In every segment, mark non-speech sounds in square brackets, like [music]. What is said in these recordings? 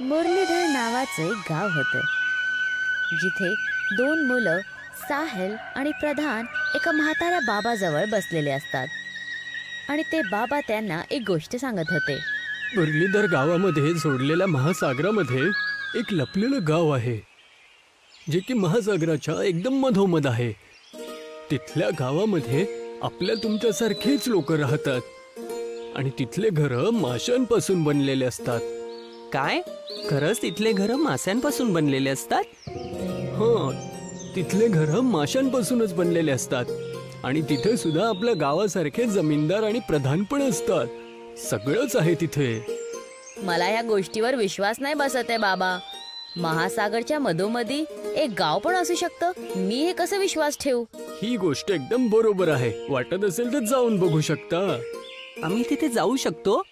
मुरलीधर नावाचं एक गाव होतं. जिथे दोन मुलं साहेल आणि प्रधान एका म्हाताऱ्या बाबाजवळ बसलेले असतात. आणि ते बाबा त्यांना एक गोष्ट सांगत होते. मुरलीधर गावामध्ये जोडलेल्या महासागरामध्ये एक लपलेलं गाव आहे. जे की महासागराच्या एकदम मधोमध आहे. तिथल्या गावामध्ये आपल्या तुमच्यासारखेच लोक राहतात. आणि तिथले घरं माशांपासून बनलेले असतात. काय? खरंच तिथले घर माशांपासून बनलेले असतात? हो तिथले घरं माशांपासूनच बनलेले असतात. आणि तिथे सुद्धा आपल्या गावासारखे जमीनदार आणि प्रधान पण असतात. सगळंच आहे तिथे. मला या गोष्टीवर विश्वास नाही बसत आहे बाबा. महासागरच्या मधोमधी एक गाव पण असू शकतं. मी हे कसं विश्वास ठेवू? ही गोष्ट एकदम बरोबर आहे. वाटत असेल तर जाऊन बघू शकता. आम्ही तिथे जाऊ शकतो?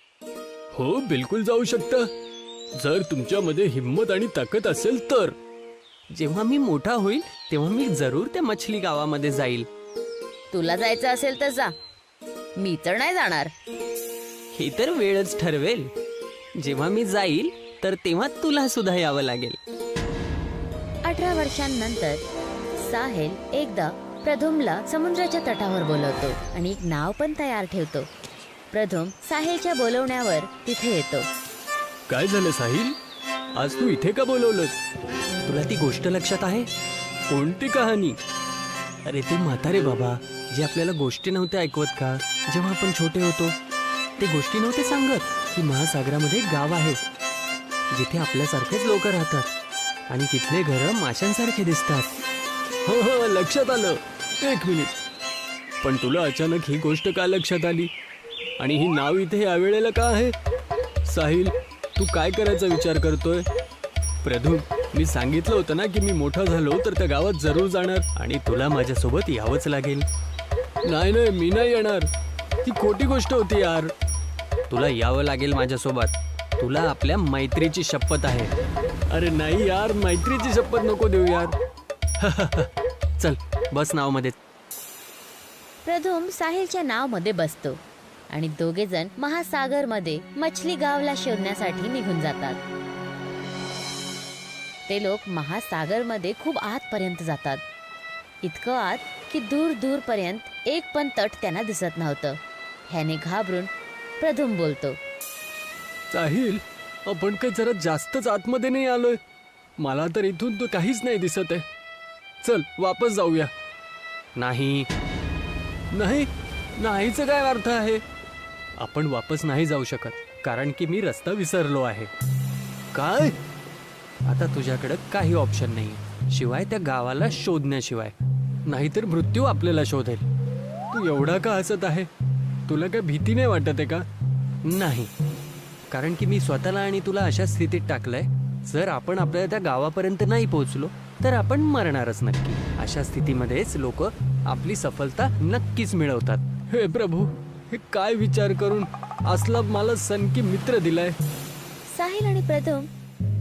हो बिलकुल जाऊ शकता. जर तुमच्यामध्ये हिंमत आणि ताकद असेल तर. जेव्हा मी मोठा होईल तेव्हा मी जरूर त्या मछली गावामध्ये जाईल. तुला जायचं असेल तर जा. मी तर नाही जाणार. हे तर वेळच ठरवेल. जेव्हा मी जाईल तर तेव्हा तुला सुद्धा यावं लागेल. अठरा वर्षांनंतर साहेल एकदा प्रधुमला समुद्राच्या तटावर बोलवतो आणि एक नाव पण तयार ठेवतो. प्रधुम साहेलच्या बोलवण्यावर तिथे येतो. काय झालं साहिल? आज तू इथे का बोलवलंस? तुला ती गोष्ट लक्षात आहे? कोणती कहाणी? अरे ते म्हातारे बाबा जे आपल्याला गोष्टी नव्हत्या ऐकवत का? जेव्हा आपण छोटे होतो ते गोष्टी नव्हते सांगत की महासागरामध्ये एक गाव आहे. जिथे आपल्यासारखेच लोक राहतात आणि तिथले घर माशांसारखे दिसतात. हो हो लक्षात आलं. एक मिनिट. पण तुला अचानक ही गोष्ट का लक्षात आली? आणि ही नाव इथे यावेळेला का आहे? साहिल तू काय करायचा विचार करतोय? प्रधू मी सांगितलं होतं ना की मी मोठा झालो तर त्या गावात जरूर जाणार आणि तुला माझ्यासोबत यावंच लागेल. नाही नाही मी नाही येणार. ती खोटी गोष्ट होती यार. तुला यावं लागेल माझ्यासोबत. तुला आपल्या मैत्रीची शपथ आहे. अरे नाही यार मैत्रीची शपथ नको देऊ यार. [laughs] चल बस नावमध्ये. प्रधुम साहिलच्या नावमध्ये बसतो. आणि दोघे जण महासागरमध्ये मछली गावला शोधण्यासाठी निघून जातात. ते लोक महासागरमध्ये खूप आतपर्यंत जातात. इतकं आत की दूर दूर पर्यंत एक पण तट त्यांना दिसत नव्हतं. ह्याने घाबरून प्रधुम बोलतो साहिल आपण काही जरा जास्तच आतमध्ये नाही आलोय. मला तर इथून तो काहीच नाही दिसत आहे. चल वापस जाऊया. नाही. नाही? नाहीच काय अर्थ आहे? आपण वापस नाही जाऊ शकत कारण की मी रस्ता विसरलो आहे. काय? आता तुझ्याकडे काही ऑप्शन नाही शिवाय त्या गावाला शोधण्याशिवाय. नाहीतर मृत्यू आपल्याला शोधेल. तू एवढा का हसत आहे? तुला काय भीती नाही वाटत आहे का? नाही. कारण की मी स्वतःला आणि तुला अशा स्थितीत टाकलंय जर आपण आपल्या त्या गावापर्यंत नाही पोहोचलो तर आपण मरणारच नक्की. अशा स्थितीमध्येच लोक आपली सफलता नक्कीच मिळवतात. हे प्रभू हे काय विचार करून असला मला सनकी मित्र दिलाय? साहिल आणि प्रथम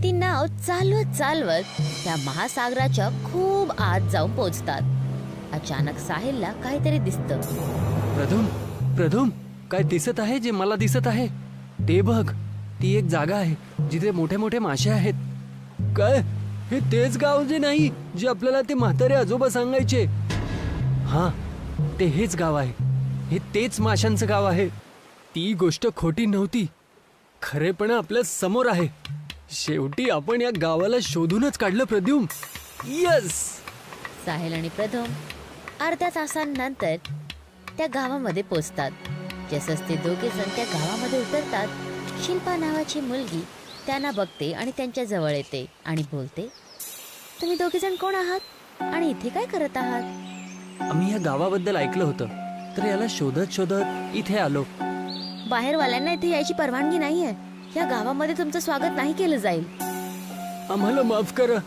ती नाव चालवत चालवत त्या महासागराच्या खूप आत जाऊन पोहोचतात. अचानक साहिलला काहीतरी दिसतं. प्रथम प्रथम काय दिसत आहे जे मला दिसत आहे? ते बघ ती एक जागा आहे जिथे मोठे मोठे मासे आहेत. काय? हे तेच गाव जे नाही जे आपल्याला ते म्हातारे आजोबा सांगायचे? हा ते हेच गाव आहे. हे तेच माशांचं गाव आहे. ती गोष्ट खोटी नव्हती. खरेपणा आपल्यासमोर आहे. शेवटी आपण या गावाला शोधूनच काढलं प्रद्युम. यस साहिल आणि प्रथम अर्ध्या तासांनंतर त्या गावामध्ये पोचतात. जसंच ते दोघे जण त्या गावामध्ये उतरतात शिल्पा नावाची मुलगी त्यांना बघते आणि त्यांच्या जवळ येते आणि बोलते तुम्ही दोघे जण कोण आहात आणि इथे काय करत आहात? आम्ही या गावाबद्दल ऐकलं होतं. तर याला शोधत शोधत इथे आलो. बाहेरवाल्यांना इथे यायची परवानगी नाहीये. या गावामध्ये तुमचं स्वागत नाही केलं जाईल. आम्हाला माफ करा.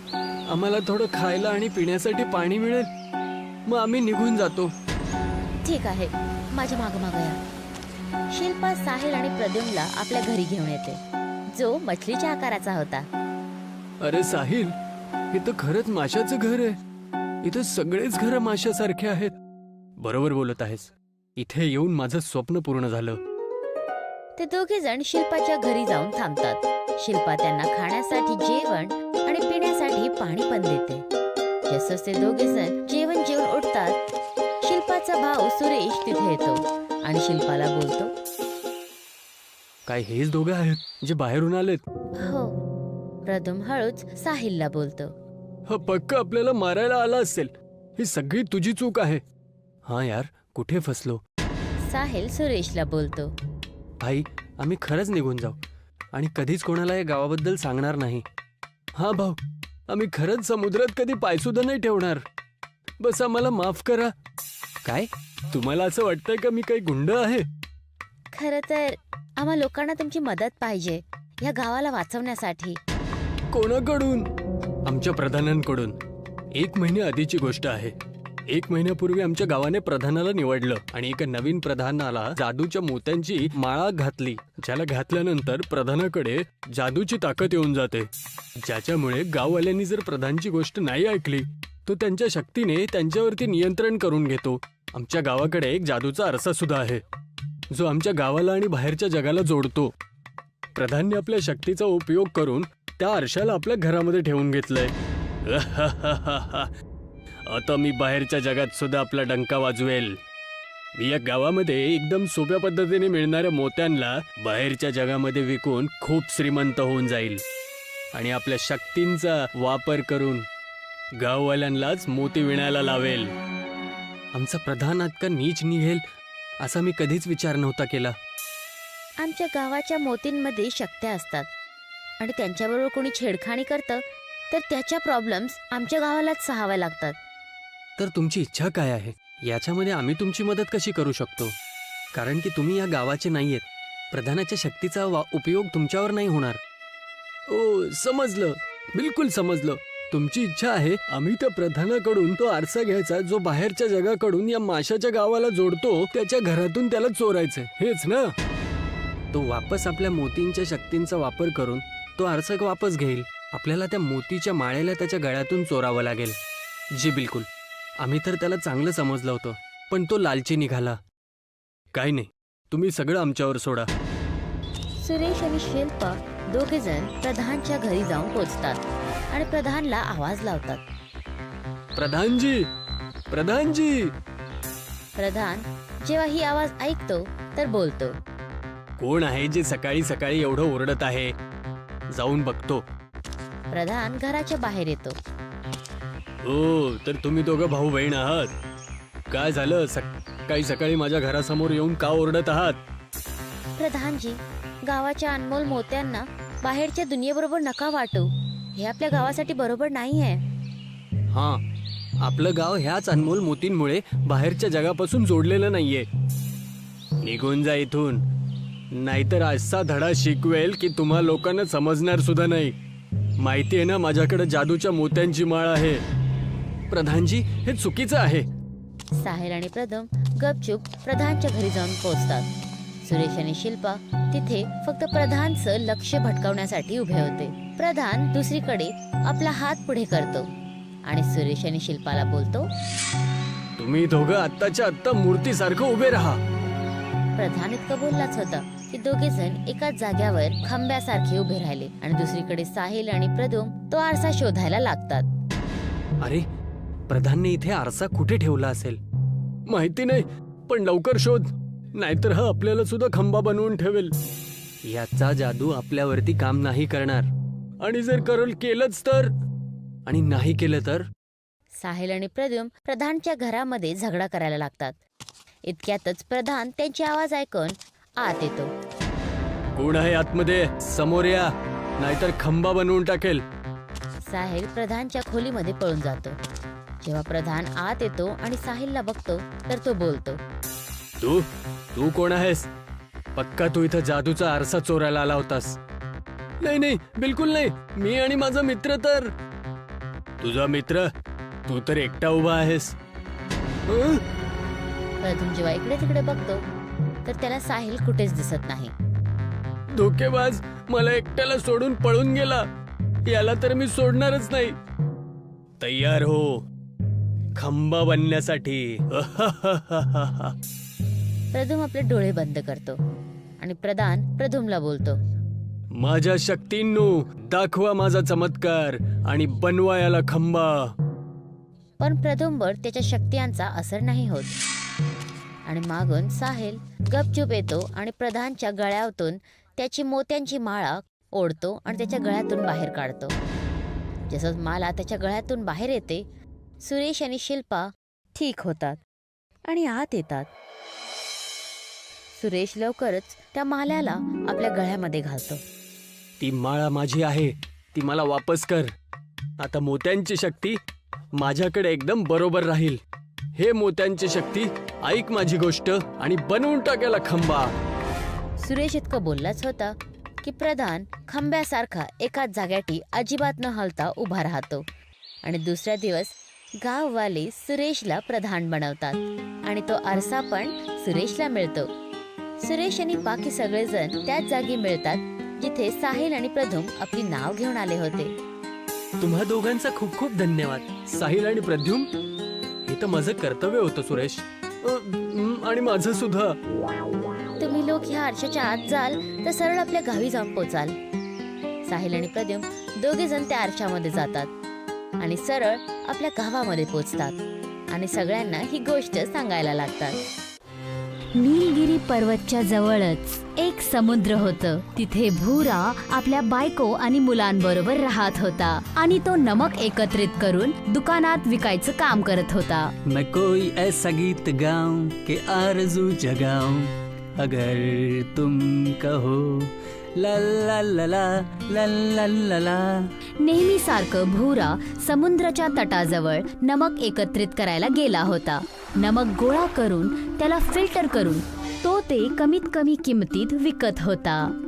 आम्हाला थोडं खायला आणि पिण्यासाठी पाणी मिळेल. मग आम्ही निघून जातो. ठीक आहे. माझ्या माग माग या. शिल्पा साहिल आणि प्रद्युमला आपल्या घरी घेऊन येते. जो मछलीच्या आकाराचा होता. अरे साहिल हे तर खरंच माशाचं घर आहे. इथं सगळेच घर माशासारखे आहेत. बरोबर बोलत आहेस. इथे येऊन माझं स्वप्न पूर्ण झालं. ते दोघे जण शिल्पाच्या घरी जाऊन थांबतात. शिल्पा त्यांना खाण्यासाठी जेवण आणि पिण्यासाठी पाणी पण देते. जसंच ते दोघे जण जेवण जेवून उठतात शिल्पाचा भाऊ सुरेश तिथे येतो आणि शिल्पाला बोलतो काय हेच दोघं आहेत जे बाहेरून आलेत? हो प्रथम हळूच साहिलला बोलतो. हा पक्क आपल्याला मारायला आला असेल. ही सगळी तुझी चूक आहे. हा यार कुठे फसलो? साहिल सुरेशला बोलतो. भाई आम्ही खरंच निघून जाऊ. आणि कधीच कोणाला या गावाबद्दल सांगणार नाही. हा भाऊ आम्ही खरंच समुद्रात कधी पायसुद्धा नाही ठेवणार. बस आम्हाला माफ करा. काय? तुम्हाला असं वाटतंय का मी काही गुंड आहे? खर तर आम्हा लोकांना तुमची मदत पाहिजे या गावाला वाचवण्यासाठी. कोणाकडून? आमच्या प्रधानांकडून. एक महिने आधीची गोष्ट आहे. एक महिन्यापूर्वी आमच्या गावाने प्रधानाला निवडलं आणि एका नवीन प्रधानाला जादूच्या मोत्यांची माळा घातली ज्याला घातल्यानंतर प्रधानाकडे जादूची ताकद येऊन जाते. ज्याच्यामुळे गाववाल्यांनी जर प्रधानची गोष्ट नाही ऐकली तो त्यांच्या शक्तीने त्यांच्यावरती नियंत्रण करून घेतो. आमच्या गावाकडे एक जादूचा आरसा सुद्धा आहे. जो आमच्या गावाला आणि बाहेरच्या जगाला जोडतो. प्रधानने आपल्या शक्तीचा उपयोग करून त्या आरशाला आपल्या घरामध्ये ठेवून घेतलंय. [laughs] आता मी बाहेरच्या जगात सुद्धा आपला डंका वाजवेल. मी या गावामध्ये एकदम सोप्या पद्धतीने मिळणाऱ्या मोत्यांना बाहेरच्या जगामध्ये विकून खूप श्रीमंत होऊन जाईल. आणि आपल्या शक्तींचा वापर करून गाववाल्यांनाच मोती विणायला लावेल. आमचा प्रधान का नीच निघेल असा मी कधीच विचार नव्हता केला. आमच्या गावाच्या मोतींमध्ये शक्त्या असतात. आणि त्यांच्याबरोबर कोणी छेडखाणी करतं तर त्याच्या प्रॉब्लेम्स आमच्या गावालाच सहाव्या लागतात. तर तुमची इच्छा काय आहे? याच्यामध्ये आम्ही तुमची मदत कशी करू शकतो? कारण की तुम्ही या गावाचे नाहीयेत. प्रधानाच्या शक्तीचा वा उपयोग तुमच्यावर नाही होणार. ओ समजलं. बिलकुल समजलं. तुमची इच्छा आहे आम्ही त्या प्रधानाकडून तो आरसा घ्यायचा जो बाहेरच्या जगाकडून या माशाच्या गावाला जोडतो त्याच्या घरातून त्याला चोरायचं हेच ना? तो वापस आपल्या मोतींच्या शक्तींचा वापर करून तो आरसा वापस घेईल. आपल्याला त्या मोतीच्या माळेला त्याच्या गळ्यातून चोरावं लागेल. जी बिलकुल. आम्ही तर त्याला चांगलं समजलं होतं पण तो लालची निघाला. काय नाही तुम्ही सगळं आमच्यावर सोडा. सुरेश आणि शिल्पा दोघे जण प्रधानच्या घरी जाऊन पोचतात आणि प्रधानला आवाज लावतात. प्रधानजी! प्रधानजी! प्रधान जेव्हा ही आवाज ऐकतो तर बोलतो. कोण आहे जे सकाळी सकाळी एवढं ओरडत आहे? जाऊन बघतो. प्रधान घराच्या बाहेर येतो. हो तर तुम्ही दोघं भाऊ बहीण आहात. काय झालं? सकाळी सकाळी माझ्या घरासमोर येऊन का ओरडत आहात? प्रधानजी गावाच्या अनमोल मोत्यांना बाहेरच्या दुनियेबरोबर नका वाटू. हे आपल्या गावासाठी बरोबर नाही आहे हां आपलं गाव ह्याच अनमोल मोतींमुळे बाहेरच्या जगापासून जोडलेलं नाहीये. निघून जा इथून. नाहीतर असा धडा शिकवेल की तुम्हा लोकांना समजणार सुद्धा नाही. माहिती आहे ना माझ्याकडे जादूच्या मोत्यांची माळ आहे. प्रधानजी हे चुकीचं आहे. साहिल आणि प्रथम गपचूप प्रधानच्या घरी जाऊन पोहोचतात. सुरेश आणि शिल्पा तिथे फक्त प्रधानचं लक्ष भटकवण्यासाठी उभे होते. प्रधान दुसरीकडे आपला हात पुढे करतो आणि सुरेश आणि शिल्पाला बोलतो तुम्ही दोघं आत्ताच्या आत्ता मूर्तीसारखं उभे राहा. प्रधान इतकं बोललाच होता की दोघे जण एकाच जाग्यावर खांब्यासारखे उभे राहिले आणि दुसरीकडे साहिल आणि प्रदुम तो आरसा शोधायला लागतात. अरे प्रधानने इथे आरसा कुठे ठेवला असेल? माहिती नाही पण लवकर शोध. नाहीतर हा आपल्याला सुद्धा खंबा बनवून ठेवेल. याचा जादू आपल्यावरती काम नाही करणार. आणि जर करल केलंच तर? आणि नाही केलं तर? साहिल आणि प्रद्युम प्रधानच्या घरामध्ये झगडा करायला लागतात. इतक्यातच प्रधान त्यांची आवाज ऐकून आत येतो. कोण आहे आतमध्ये? समोर या. नाहीतर खंबा बनवून टाकेल. साहिल प्रधानच्या खोलीमध्ये पळून जातो. जेव्हा प्रधान आत येतो आणि साहिलला बघतो तर तो बोलतो तू? तू कोण आहेस? पक्का तू इथं जादूचा आरसा चोरायला आला होतास. नाही नाही बिलकुल नाही. मी आणि माझा मित्र तर. तुझा मित्र? तू तर एकटा उभा आहेस? प्रथम जेव्हा इकडे तिकडे बघतो तर त्याला साहिल कुठेच दिसत नाही. धोकेबाज मला एकट्याला सोडून पळून गेला. याला तर मी सोडणारच नाही. तयार हो. खंबा बनण्यासाठी. प्रथम आपले डोळे बंद करतो आणि प्रधान प्रधुमला बोलतो. माझ्या शक्तींनो दाखवा माझा चमत्कार आणि बनवा याला खंबा. पण प्रथमवर त्याच्या शक्तियांचा असर नाही होत. आणि मागून साहिल गपचूप येतो आणि प्रधानच्या गळ्यातून त्याची मोत्यांची माळा ओढतो आणि त्याच्या गळ्यातून बाहेर काढतो. जसं माला त्याच्या गळ्यातून बाहेर येते सुरेश आणि शिल्पा ठीक होतात आणि आत येतात. सुरेश लवकरच त्या माल्याला आपल्या गळ्यामध्ये घालतो. ती माळा माझी आहे. ती मला वापस कर. आता मोत्यांची शक्ती माझ्याकडे एकदम बरोबर राहील. हे मोत्यांची शक्ती ऐक माझी गोष्ट आणि बनवून टाकायला खंबा. सुरेश इतकं बोललाच होता की प्रधान खंब्यासारखा एकाच जाग्याटी अजिबात न हलता उभा राहतो. आणि दुसऱ्या दिवस गाववाले सुरेशला प्रधान बनवतात आणि तो आरसा पण सुरेशला मिळतो. सुरेश आणि बाकी सगळेजण त्याच जागी मिळतात जिथे साहिल आणि प्रथम आपली नाव घेऊन आले होते. तुम्हा दोघांचा खूप खूप धन्यवाद. साहिल आणि प्रद्युम हे तर माझं कर्तव्य होतं सुरेश. आणि माझं सुद्धा. तुम्ही लोक ह्या आरशाच्या आत जाल तर सरळ आपल्या गावी जाऊन पोचाल. साहिल आणि प्रद्युम दोघे जण त्या आरशामध्ये जातात. आणि सरळ आपल्या गावामध्ये पोचतात. आणि सगळ्यांना ही गोष्ट सांगायला लागतात. नीलगिरी पर्वतच्या जवळच एक समुद्र होत. तिथे भूरा आपल्या बायको आणि मुलांबरोबर राहत होता. आणि तो नमक एकत्रित करून दुकानात विकायचं काम करत होता. मैं कोई ऐसा गीत गाऊं के आरजू जगाऊं। अगर तुम कहो नेहमीसारखं भूरा समुद्राच्या तटाजवळ नमक एकत्रित करायला गेला होता. नमक गोळा करून त्याला फिल्टर करून तो ते कमीत कमी किमतीत विकत होता.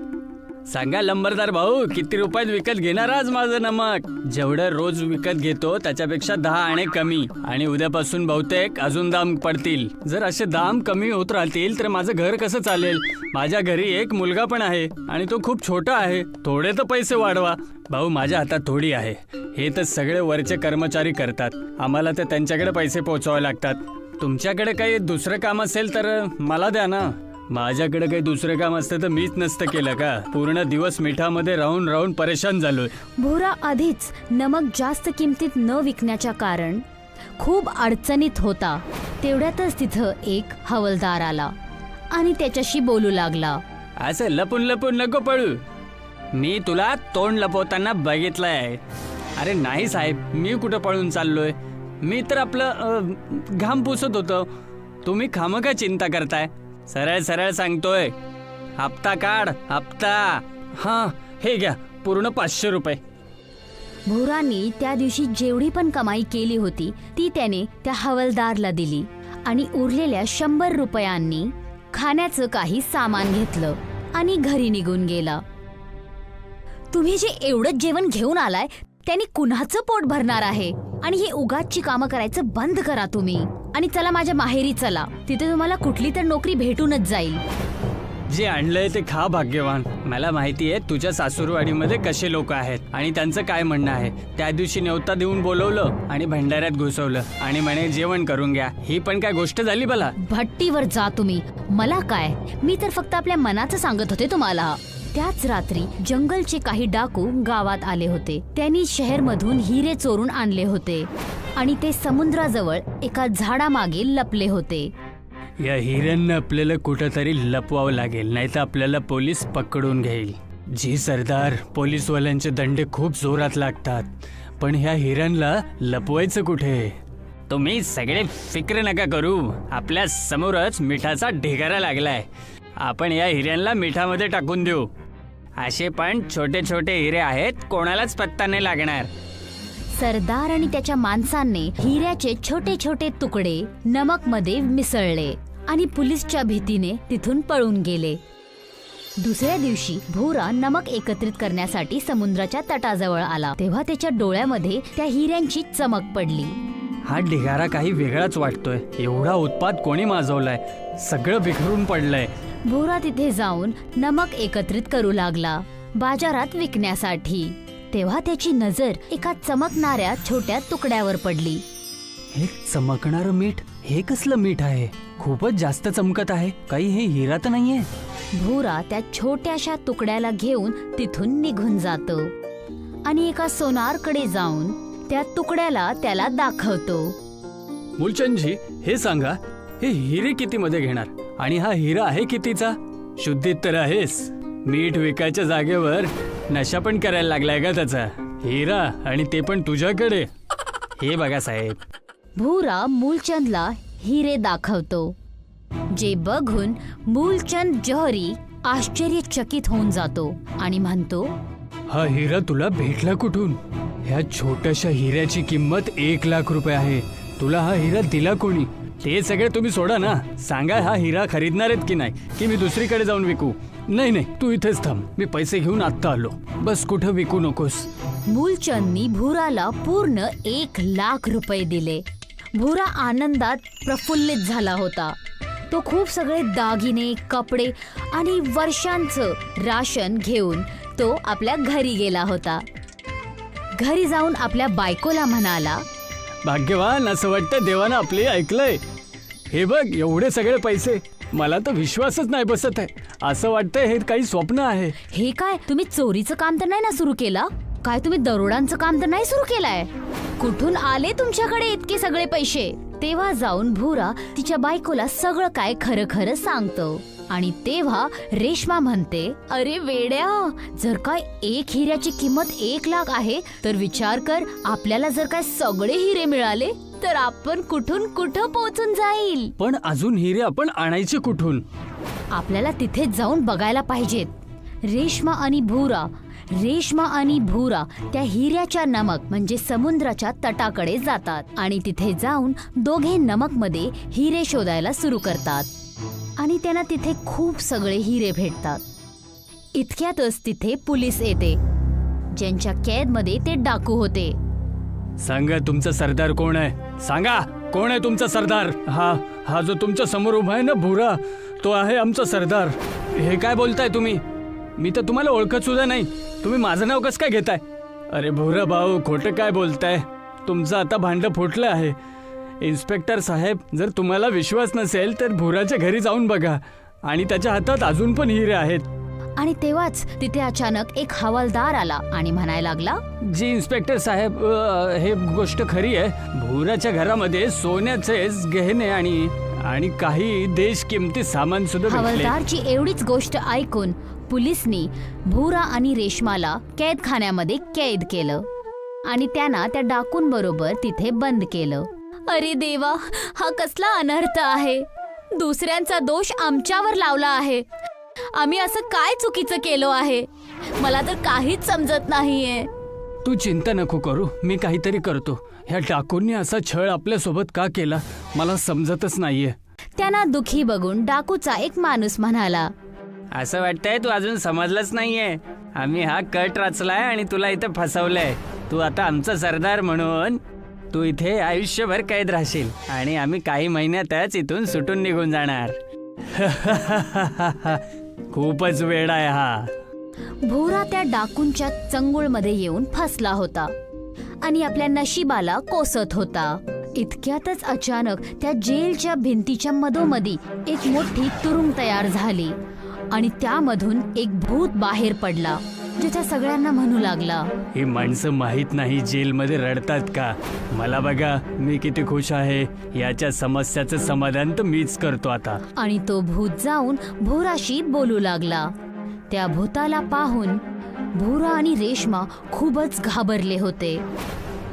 सांगा लंबरदार भाऊ किती रुपयात विकत घेणार आज माझं नमक? जेवढं रोज विकत घेतो त्याच्यापेक्षा दहा आणे कमी. आणि उद्यापासून बहुतेक अजून दाम पडतील. जर असे दाम कमी होत राहतील तर माझं घर कसं चालेल? माझ्या घरी एक मुलगा पण आहे आणि तो खूप छोटा आहे. थोडे तर पैसे वाढवा. भाऊ माझ्या हातात थोडी आहे. हे तर सगळे वरचे कर्मचारी करतात. आम्हाला तर त्यांच्याकडे पैसे पोहोचवावे लागतात. तुमच्याकडे काही दुसरं काम असेल तर मला द्या ना. माझ्याकडे काही दुसरं काम असतं तर मीच नसतं केलं का? पूर्ण दिवस मिठामध्ये राहून राहून परेशान झालोय. भोरा आधीच नमक जास्त किमतीत न विकण्याच्या कारण खूप अडचणीत होता. तेवढ्यातच तिथं एक हवलदार आला आणि त्याच्याशी बोलू लागला. असं लपून लपून नको पळू. मी तुला तोंड लपवताना बघितलंय. अरे नाही साहेब मी कुठं पळून चाललोय? मी तर आपलं अं, घाम पुसत होतो. तुम्ही खामका चिंता करताय? सरळ सरळ सांगतोय. हप्ता काढ हप्ता. हा हे घ्या पूर्ण पाचशे रुपये. भोरांनी त्या दिवशी जेवढी पण कमाई केली होती ती त्याने त्या हवलदारला दिली आणि उरलेल्या शंभर रुपयांनी खाण्याचं काही सामान घेतलं आणि घरी निघून गेला. तुम्ही जे एवढं जेवण घेऊन आलाय त्यांनी कुणाचं पोट भरणार आहे? आणि हे उगाचची कामं करायचं बंद करा तुम्ही. आणि चला माझ्या माहेरी चला. तिथे तुम्हाला कुठली तर नोकरी भेटूनच जाईल. जे आणलंय ते खा भाग्यवान. मला माहिती आहे तुझ्या सासूरवाडीमध्ये कसे लोक आहेत आणि त्यांचं काय म्हणणं आहे. त्या दिवशी नेवता देऊन बोलवलं आणि भंडाऱ्यात घुसवलं. आणि म्हणे जेवण करून घ्या. ही पण काय गोष्ट झाली मला भट्टीवर जा तुम्ही. मला काय? मी तर फक्त आपल्या मनाचं सांगत होते तुम्हाला. त्याच रात्री जंगलचे काही डाकू गावात आले होते. त्यांनी शहरमधून हिरे चोरून आणले होते. आणि ते समुद्राजवळ एका झाडामागे लपले होते. या हिऱ्यांना आपल्याला कुठंतरी लपवावं लागेल नाही तर आपल्याला पोलीस पकडून घेईल. जी सरदार पोलीसवाल्यांचे दंडे खूप जोरात लागतात पण ह्या हिऱ्यांना लपवायचं कुठे? तुम्ही सगळे फिक्र नका करू आपल्या समोरच मिठाचा ढिगारा लागलाय. आपण या हिऱ्यांना मिठामध्ये टाकून देऊ. असे पण छोटे छोटे हिरे आहेत कोणालाच पत्ता नाही लागणार. सरदार आणि त्याच्या माणसांनी हिऱ्याचे छोटे छोटे तुकडे नमकमध्ये मिसळले आणि पोलीसच्या भीतीने तिथून पळून गेले. दुसऱ्या दिवशी भोरा नमक एकत्रित करण्यासाठी समुद्राच्या तटाजवळ आला. तेव्हा त्याच्या डोळ्यामध्ये त्या हिऱ्यांची चमक पडली. हा ढिगारा काही वेगळाच वाटतोय. एवढा उत्पाद कोणी माजवलाय? सगळं बिखरून पडलंय. भोरा तिथे जाऊन नमक एकत्रित करू लागला. बाजारात विकण्यासाठी. तेव्हा त्याची नजर एका चमकणाऱ्या छोट्या तुकड्यावर पडली. हे चमकणारं मीठ हे कसलं मीठ आहे? खूपच जास्त चमकत आहे. काही हे हिरा तर नाहीये. भुरा त्या छोट्याशा तुकड्याला घेऊन तिथून निघून जातो. आणि एका सोनारकडे जाऊन त्या तुकड्याला त्याला दाखवतो. मुलचंदजी हे सांगा हे हिरे किती मध्ये घेणार? आणि हा हिरा आहे कितीचा? शुद्धीत तर आहेस. मीठ विकायच्या जागेवर नशा पण करायला लागलाय का त्याचा. हिरा आणि ते पण तुझ्याकडे. हे बघा साहेब. भूरा मूलचंदला हिरे दाखवतो. जे बघून मूलचंद जहरी आश्चर्यचकित होऊन जातो आणि म्हणतो हा हिरा तुला भेटला कुठून? ह्या छोट्याशा हिऱ्याची किंमत एक लाख रुपये आहे. तुला हा हिरा दिला कोणी? ते सगळे तुम्ही सोडा ना. सांगा हा हिरा खरीदणार आहेत की नाही की मी दुसरीकडे जाऊन विकू? नाही नाही तू इथेच थांब. मी पैसे घेऊन आत्ता आलो. बस कुठं विकू नकोस. मूलचंदनी भुराला पूर्ण एक लाख रुपये दिले. भुरा आनंदात प्रफुल्लित झाला होता. तो खूप सगळे दागिने कपडे आणि वर्षांचं राशन घेऊन तो आपल्या घरी गेला होता. घरी जाऊन आपल्या बायकोला म्हणाला भाग्यवान असं वाटतं देवानं आपले ऐकलंय. हे बघ एवढे सगळे पैसे. मला तर विश्वासच नाही बसत आहे. असं वाटतंय हे काही स्वप्न आहे. हे काय? तुम्ही चोरीचं काम तर नाही ना सुरू केलं? काय तुम्ही दरोडांचं काम तर नाही सुरू केलंय? कुठून आले तुमच्याकडे इतके सगळे पैसे? तेव्हा जाऊन भुरा तिच्या बायकोला सगळं काय खरं खरं सांगतो. आणि तेव्हा रेश्मा म्हणते अरे वेड्या जर काय एक हिऱ्याची किंमत एक लाख आहे तर विचार कर आपल्याला जर काय सगळे हिरे मिळाले तर आपण कुठून कुठं पोहोचून जाईल? पण अजून हिरे आपण आणायचे कुठून? आपल्याला तिथेच जाऊन बघायला पाहिजेत. रेशमा आणि भूरा रेशमा आणि भूरा त्या हिऱ्याच्या नमक म्हणजे समुद्राच्या तटाकडे जातात आणि तिथे जाऊन दोघे नमकमध्ये हिरे शोधायला सुरू करतात. आणि त्यांना तिथे खूप सगळे हिरे भेटतात. इतक्यातच तिथे पोलीस येते ज्यांच्या कैदमध्ये ते डाकू होते. सांगा तुमचा सरदार कोण आहे? सांगा कोण आहे तुमचा सरदार? हा हा जो तुमच्यासमोर उभा आहे ना भुरा तो आहे आमचा सरदार. हे काय बोलताय तुम्ही? मी तर तुम्हाला ओळखत सुद्धा नाही. तुम्ही माझं नाव कसं काय घेताय? अरे भुरा भाऊ खोटं काय बोलताय? तुमचं आता भांडं फुटलं आहे. इन्स्पेक्टर साहेब जर तुम्हाला विश्वास नसेल तर भुराच्या घरी जाऊन बघा. आणि त्याच्या हातात अजून पण हिरे आहेत. आणि तेव्हाच तिथे अचानक एक हवालदार आला आणि म्हणायला लागला जी इन्स्पेक्टर साहेब अ, हे गोष्ट खरी आहे. भुराच्या घरामध्ये सोन्याचे गहने आणि आणि काही देश किमती सामान सुद्धा भेटले. हवालदारची एवढीच गोष्ट ऐकून पोलिसनी भूरा आणि रेशमाला कैदखान्यामध्ये कैद केलं आणि त्यांना त्या डाकूंबरोबर तिथे बंद केलं. अरे देवा हा कसला अनर्थ आहे. दुसऱ्यांचा दोष आमच्यावर लावला आहे. आम्ही असं काय चुकीचं केलं आहे? मला तर काहीच समजत नाहीये. तू चिंता नको करू मी काहीतरी करतो. ह्या डाकूंनी असा छळ आपल्यासोबत का केला मला समजतच नाहीये. त्यांना दुखी बघून डाकूचा एक माणूस म्हणाला असं वाटतंय तू अजून समजलंच नाहीये. आम्ही हा कट रचलाय आणि तुला इथे फसवलंय. तू आता आमचा सरदार म्हणून तू इथे आयुष्यभर कैद राहशील आणि आम्ही काही महिन्यातच इथून सुटून निघून जाणार. [laughs] [laughs] खूपच वेळ आहे हा. भोरा त्या डाकूंच्या चंगुळमध्ये येऊन फसला होता. आणि आपल्या नशिबाला कोसत होता. इतक्यातच अचानक त्या जेलच्या भिंतीच्या मधोमधी एक मोठी तुरुंग तयार झाली. आणि त्यामधून एक भूत बाहेर पडला. जो त्या सगळ्यांना म्हणू लागला. ही माणसं माहीत नाही जेलमध्ये रडतात का. मला बघा मी किती खुश आहे. याच्या समस्याचं समाधान तर मीच करतो आता. आणि तो भूत जाऊन भोराशी बोलू लागला. त्या भूताला पाहून भोरा आणि रेशमा खूपच घाबरले होते.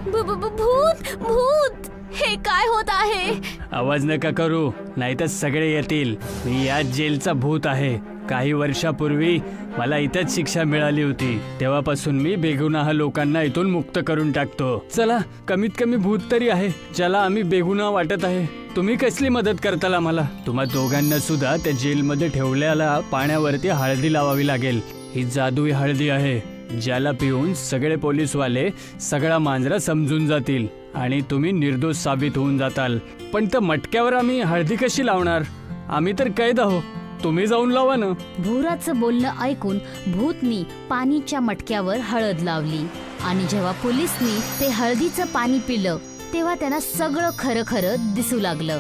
"भ- भ- भ- भूत भूत हे काय होत आहे? आवाज नका करू नाहीतर सगळे येतील. मी याच जेलचा भूत आहे. काही वर्षापूर्वी मला इथंच शिक्षा मिळाली होती. तेव्हापासून मी बेगुनाह लोकांना इथून मुक्त करून टाकतो. चला कमीत कमी भूत तरी आहे ज्याला आम्ही बेगुनाह वाटत आहे. तुम्ही कसली मदत करताल मला तुम्हा दोघांना सुद्धा त्या जेलमध्ये ठेवल्याला पाण्यावरती हळदी लावावी लागेल. ही जादुई हळदी आहे ज्याला पिऊन सगळे पोलीसवाले सगळा मांजरा समजून जातील आणि तुम्ही निर्दोष साबित होऊन जाताल. पण त्या मटक्यावर आम्ही हळदी कशी लावणार? आम्ही तर कैद आहो तुम्ही जाऊन लावा ना. भोराचं बोलणं ऐकून भूतनी पाणीच्या मटक्यावर हळद लावली. आणि जेव्हा पोलिसनी ते हळदीचं पाणी पिलं तेव्हा त्यांना सगळं खरं खरं दिसू लागलं.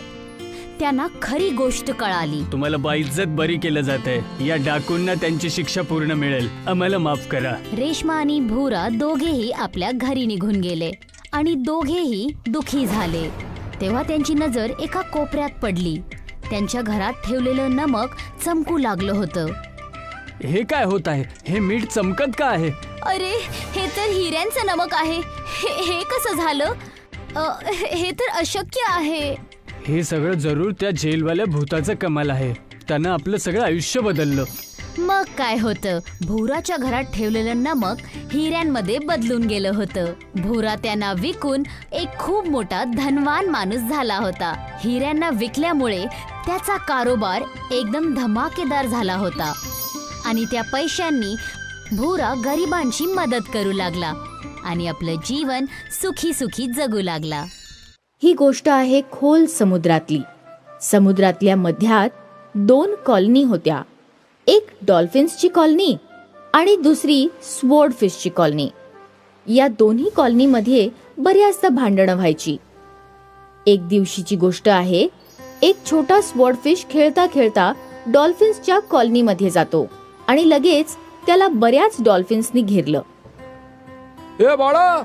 त्यांना खरी गोष्ट कळाली. तुम्हाला बाइज्जत बरी केलं जात आहे या डाकूंना त्यांची शिक्षा पूर्ण मिळेल. आम्हाला माफ करा. रेशमा आणि भूरा दोघेही आपल्या घरी निघून गेले. आणि दोघेही दुखी झाले. तेव्हा त्यांची नजर एका कोपऱ्यात पडली. त्यांच्या घरात ठेवलेलं नमक चमकू लागलं होतं. हे काय होत आहे? हे मीठ चमकत का आहे? अरे हे तर हिऱ्यांचं नमक आहे. हे हे कसं झालं? अ, हे तर अशक्य आहे. हे सगळं जरूर त्या जेलवाल्या भूताचं कमाल आहे. त्यानं आपलं सगळं आयुष्य बदललं. मग काय होतं? भोराच्या घरात ठेवलेलं नमक हिऱ्यांमध्ये बदलून गेलं होतं. भोरा त्यांना विकून एक खूप मोठा धनवान माणूस झाला होता. हिऱ्यांना विकल्यामुळे त्याचा कारोबार एकदम धमाकेदार झाला होता. आणि त्या पैशांनी भोरा गरिबांची मदत करू लागला आणि आपलं जीवन सुखी सुखी जगू लागला. ही गोष्ट आहे खोल समुद्रातली. समुद्रातल्या मध्यात दोन कॉलनी होत्या. एक डॉल्फिन्सची कॉलनी आणि दुसरी स्वॉर्डफिशची कॉलनी. या दोन्ही कॉलनीमध्ये बऱ्याचदा भांडणं व्हायची. एक दिवशीची गोष्ट आहे एक छोटा स्वॉर्डफिश खेळता खेळता डॉल्फिन्सच्या कॉलनीमध्ये जातो आणि लगेच त्याला बऱ्याच डॉल्फिन्सनी घेरलं. ए बाळा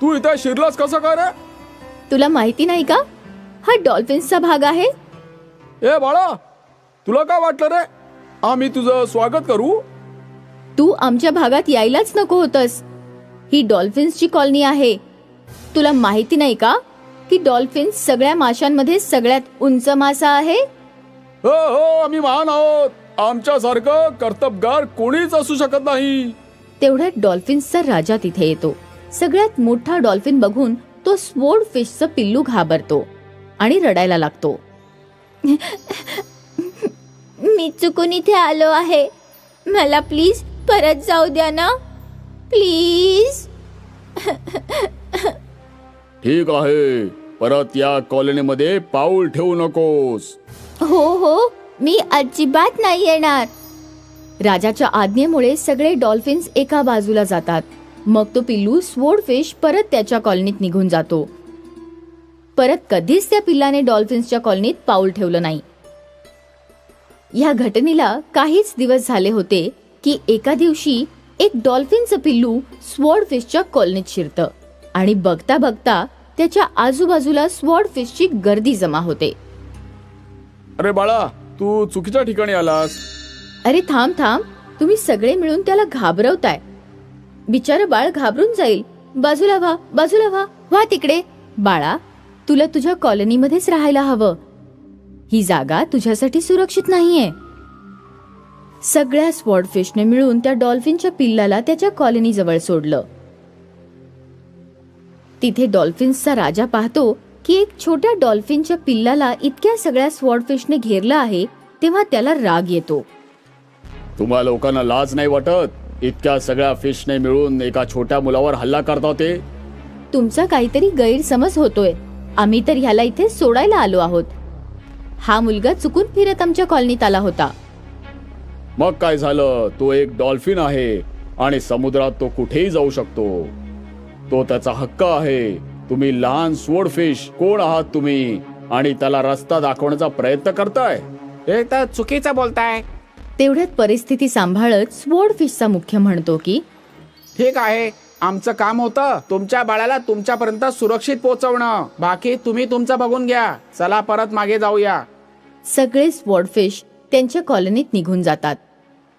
तू इथे शिरलास कसं काय रे? तुला माहिती नाही का? हा डॉल्फिन्सचा भाग आहे. ए बाळा तुला काय वाटलं रे? आम्ही तुझं स्वागत करू? तू आमच्या भागात यायलाच नको होतस. ही डॉल्फिन्सची कॉलनी आहे. तुला माहिती नाही का की डॉल्फिन्स सगळ्या माशांमध्ये सगळ्यात उंच मासा आहे? हो हो आम्ही महान आहोत. आमच्यासारखं कर्तबगार कोणीच असू शकत नाही. तेवढ्यात डॉल्फिन्सचा राजा तिथे येतो. सगळ्यात मोठा डॉल्फिन बघून तो स्वोर्ड फिशचं पिल्लू घाबरतो आणि रडायला लागतो. मी चुकून इथे आलो आहे. मला प्लीज परत जाऊ द्या ना. प्लीज ठीक आहे. परत या कॉलनीमध्ये पाऊल ठेवू नकोस. हो हो. मी अजिबात नाही येणार. राजाच्या आज्ञेमुळे सगळे डॉल्फिन्स एका बाजूला जातात. मग तो पिल्लू स्वोर्डफिश परत त्याच्या कॉलनीत निघून जातो. परत कधीच त्या पिल्लाने डॉल्फिन्सच्या कॉलनीत पाऊल ठेवलं नाही. या घटनेला काहीच दिवस झाले होते की एका दिवशी एक डॉल्फिनचं पिल्लू स्वॉर्डफिशच्या कॉलनीत शिरतं आणि बघता बघता त्याच्या आजूबाजूला स्वॉर्डफिशची गर्दी जमा होते. अरे बाळा तू चुकीच्या ठिकाणी आलास. अरे थांब थांब. तुम्ही सगळे मिळून त्याला घाबरवताय. बिचारं बाळ घाबरून जाईल. बाजूला व्हा बाजूला व्हा. व्हा तिकडे. बाळा तुला तुझ्या कॉलनीमध्येच राहायला हवं. ही जागा तुझ्यासाठी सुरक्षित नाहीये. सगळ्या स्वॉर्डफिशने मिळून त्या डॉल्फिनच्या पिल्लाला त्याच्या कॉलनी जवळ सोडलं. तिथे डॉल्फिन्सचा राजा पाहतो की एक छोट्या डॉल्फिनच्या पिल्लाला इतक्या सगळ्या स्वॉर्डफिशने घेरलं आहे तेव्हा त्याला राग येतो. तुम्हा लोकांना लाज नाही वाटत? इतक्या सगळ्या फिशने मिळून एका छोट्या मुलावर हल्ला करता ते? तुमचा काहीतरी गैरसमज होतोय. आम्ही तर ह्याला इथे सोडायला आलो आहोत. हा मुलगा चुकून फिरत आमच्या कॉलनीत आला होता. मग काय झालं? तो एक डॉल्फिन आहे आणि समुद्रात तो कुठेही जाऊ शकतो. तो त्याचा हक्क आहे. तुम्ही लहान फिश कोण आहात तुम्ही? आणि त्याला रस्ता दाखवण्याचा प्रयत्न करताय. हे तर चुकीचं बोलताय. तेवढ्यात परिस्थिती सांभाळत स्वॉर्डफिशचा मुख्य म्हणतो की ठीक आहे. आमचं काम होतं. तुमच्या बाळाला तुमच्यापर्यंत सुरक्षित पोहोचवणं. बाकी तुम्ही तुमचं बघून घ्या. चला परत मागे जाऊया. सगळे स्वॉर्डफिश त्यांच्या कॉलनीत निघून जातात.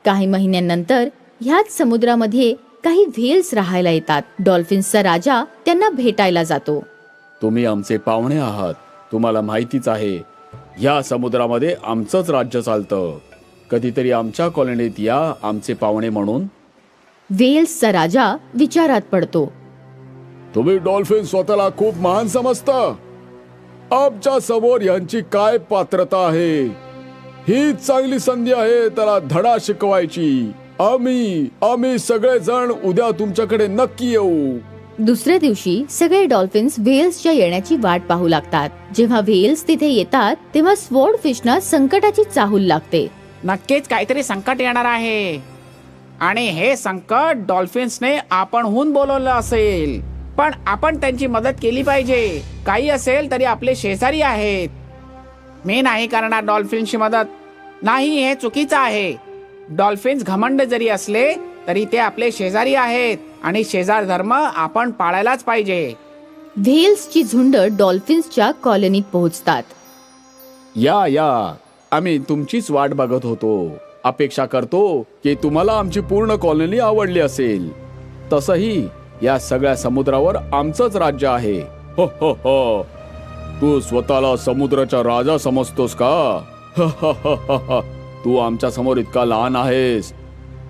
काही महिन्यांनंतर ह्याच समुद्रामध्ये काही व्हेल्स राहायला येतात. डॉल्फिन्सचा राजा त्यांना भेटायला जातो. तुम्ही आमचे पाहुणे आहात. तुम्हाला माहितीच आहे या समुद्रामध्ये आमचंच राज्य चालतं. कधीतरी आमच्या कॉलनीत या आमचे पाहुणे म्हणून व्हेल्सचा राजा विचारात पडतो. तुम्ही डॉल्फिन स्वतःला खूप महान समजता. आमच्यासमोर यांची काय पात्रता आहे? ही चांगली संधी आहे त्याला धडा शिकवायची. आम्ही आम्ही सगळे जण उद्या तुमच्याकडे नक्की येऊ. दुसऱ्या दिवशी सगळे डॉल्फिन्स व्हेल्सच्या येण्याची वाट पाहू लागतात. जेव्हा व्हेल्स तिथे येतात तेव्हा स्वॉर्ड फिशना संकटाची चाहूल लागते. नक्कीच काहीतरी संकट येणार आहे. आणि हे संकट डॉल्फिन्सने आपणहून बोलवलं असेल. पण आपण त्यांची मदत केली पाहिजे. काही असेल तरी आपले शेजारी आहेत. मी नाही करणार डॉल्फिनची मदत. नाही हे चुकीचं आहे. डॉल्फिन्स घमंड जरी असले तरी ते आपले शेजारी आहेत आणि शेजार धर्म आपण पाळायलाच पाहिजे. व्हेल्सची झुंड डॉल्फिन्सच्या कॉलनीत पोहोचतात. या या. आम्ही तुमचीच वाट बघत होतो. अपेक्षा करतो की तुम्हाला आमची पूर्ण कॉलनी आवडली असेल. तसही या सगळ्या समुद्रावर आमचंच राज्य आहे. हो हो हो. तू स्वतःला समुद्राचा राजा समजतोस का? ह, ह, ह, ह, ह. तू आमच्यासमोर इतका लहान आहेस.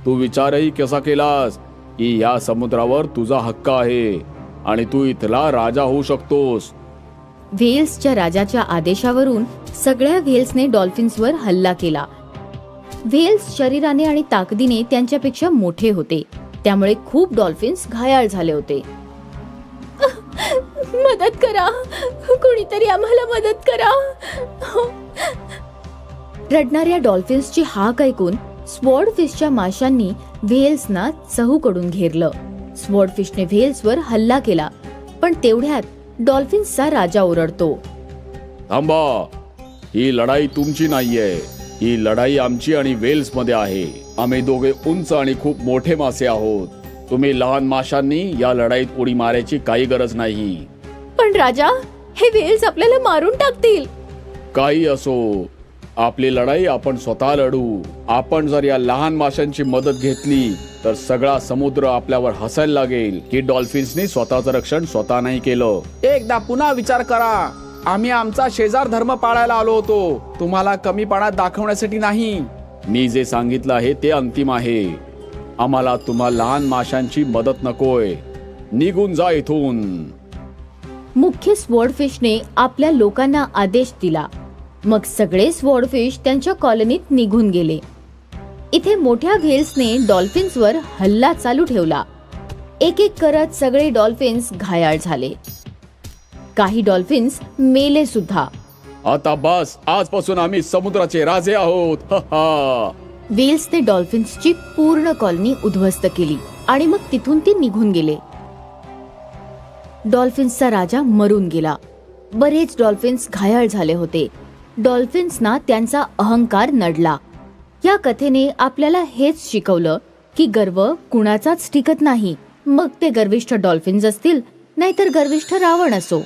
तू विचारही कसा केलास की या समुद्रावर तुझा हक्क आहे आणि तू इथला राजा होऊ शकतोस. व्हेल्सच्या राजाच्या आदेशावरून सगळ्या व्हेल्सने डॉल्फिन्सवर हल्ला केला. व्हेल्स शरीराने आणि ताकदीने त्यांच्यापेक्षा मोठे होते. त्यामुळे खूप डॉल्फिन्स घायाळ झाले होते. मदत करा. कोणीतरी आम्हाला मदत करा. रडणाऱ्या डॉल्फिन्सची हाक ऐकून स्वॉर्डफिशच्या माशांनी व्हेल्सना चहूकडून घेरलं. स्वॉर्डफिशने व्हेल्सवर हल्ला केला पण तेवढ्यात डॉल्फिन्सचा राजा ओरडतो. थांबा. ही लढाई तुमची नाहीये. ही लढाई आमची आणि वेल्समध्ये आहे. आम्ही दोघे उंच आणि खूप मोठे मासे आहोत. तुम्ही लहान माशांनी या लढाईत उडी मारायची काही गरज नाही. पण राजा हे व्हेल्स आपल्याला मारून टाकतील. काही असो आपली लढाई आपण स्वतः लढू. आपण जर या लहान माशांची मदत घेतली तर सगळा समुद्र आपल्यावर हसायला लागेल. की डॉल्फिन्सनी स्वतःचं रक्षण स्वतः नाही केलं. एकदा पुन्हा विचार करा. आम्ही आमचा शेजार धर्म पाळायला आलो होतो. तुम्हाला कमीपणा दाखवण्यासाठी नाही. मी जे सांगितलं आहे ते अंतिम आहे. आम्हाला तुम्हा लहान माशांची मदत नकोय. निघून जा इथून. मुख्य स्वॉर्डफिशने आपल्या लोकांना आदेश दिला. मग सगळे स्वॉर्डफिश त्यांच्या कॉलनीत निघून गेले. इथे मोठ्या व्हेल्सने डॉल्फिन्सवर हल्ला चालू ठेवला. एक एक करत सगळे डॉल्फिन्स घायाळ झाले. काही डॉल्फिन्स मेले सुद्धा. आता बस आजपासून आम्ही समुद्राचे राजे आहोत. हा, हा. व्हेल्सने डॉल्फिन्सची पूर्ण कॉलनी उद्ध्वस्त केली आणि मग तिथून ते निघून गेले. डॉल्फिन्सचा राजा मरून गेला. बरेच डॉल्फिन्स घायाळ झाले होते. डॉल्फिन्सना त्यांचा अहंकार नडला. या कथेने आपल्याला हेच शिकवलं की गर्व कुणाचाच टिकत नाही. मग ते गर्विष्ठ डॉल्फिन्स असतील नाहीतर गर्विष्ठ रावण असो.